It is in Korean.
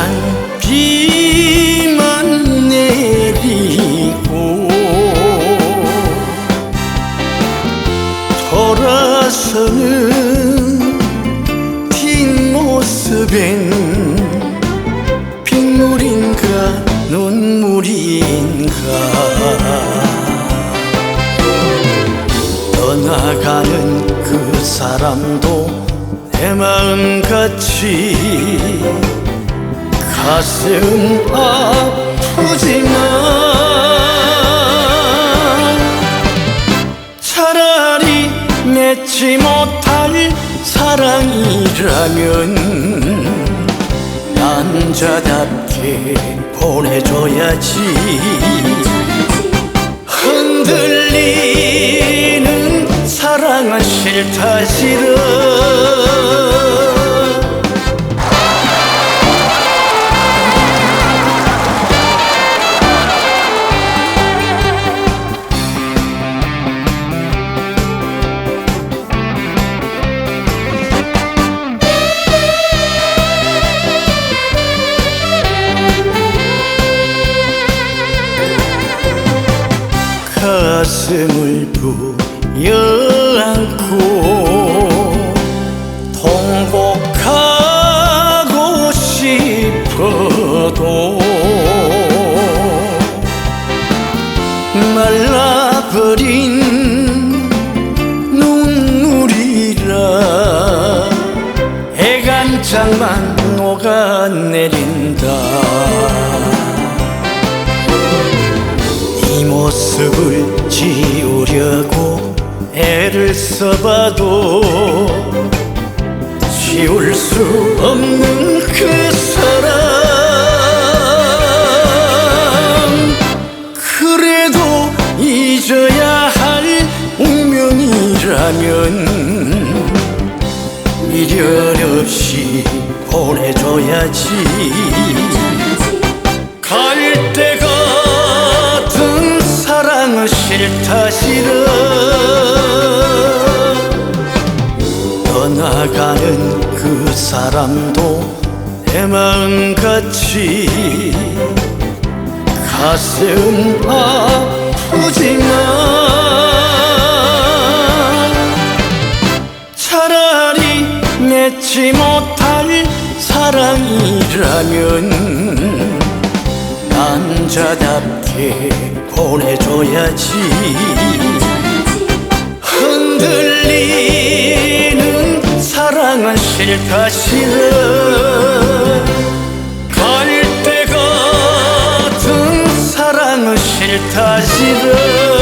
날 비만 내리고 돌아서는 뒷모습엔 빗물인가 눈물인가. 떠나가는 그 사람도 내 마음같이 가슴 아프지만 차라리 맺지 못할 사랑이라면 남자답게 보내줘야지. 흔들리는 사랑은 싫다 싫어 가슴을 부여안고 통곡하고 싶어도 말라버린 눈물이라 애간장만 녹아내린다 모습을 지우려고 애를 써봐도 지울 수 없는 그 사람. 그래도 잊어야 할 운명이라면 미련 없이 보내줘야지. 갈때같 떠나가는 그 사람도 내 마음같이 가슴 아프지만 차라리 맺지 못할 사랑이라면 남자답게 보내줘야지. 흔들리는 싫다 싫어 갈때 같은 사랑은 싫다 싫어